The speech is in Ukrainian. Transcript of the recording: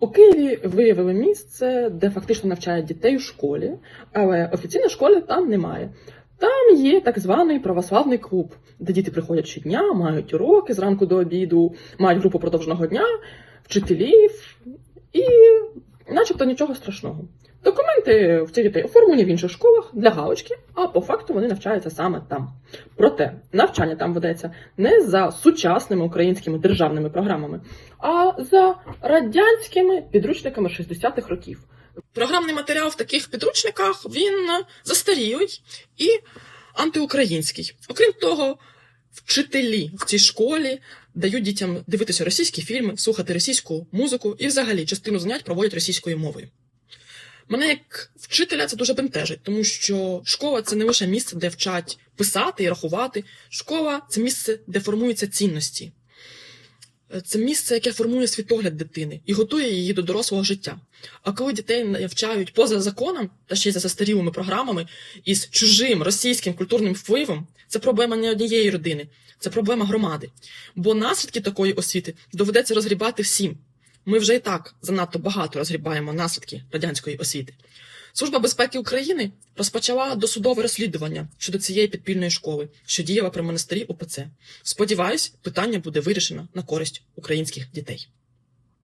У Києві виявили місце, де фактично навчають дітей у школі, але офіційної школи там немає. Там є так званий православний клуб, де діти приходять щодня, мають уроки зранку до обіду, мають групу продовженого дня, вчителів і начебто нічого страшного. Документи в цих дітей оформлені в інших школах для галочки, а по факту вони навчаються саме там. Проте навчання там ведеться не за сучасними українськими державними програмами, а за радянськими підручниками 60-х років. Програмний матеріал в таких підручниках він застарілий і антиукраїнський. Окрім того, вчителі в цій школі дають дітям дивитися російські фільми, слухати російську музику і взагалі частину занять проводять російською мовою. Мене як вчителя це дуже бентежить, тому що школа це не лише місце, де вчать писати і рахувати. Школа це місце, де формуються цінності. Це місце, яке формує світогляд дитини і готує її до дорослого життя. А коли дітей навчають поза законом та ще й за застарілими програмами із чужим російським культурним впливом, це проблема не однієї родини, це проблема громади. Бо наслідки такої освіти доведеться розгрібати всім. Ми вже і так занадто багато розгрібаємо наслідки радянської освіти. Служба безпеки України розпочала досудове розслідування щодо цієї підпільної школи, що діяла при монастирі УПЦ. Сподіваюсь, питання буде вирішено на користь українських дітей.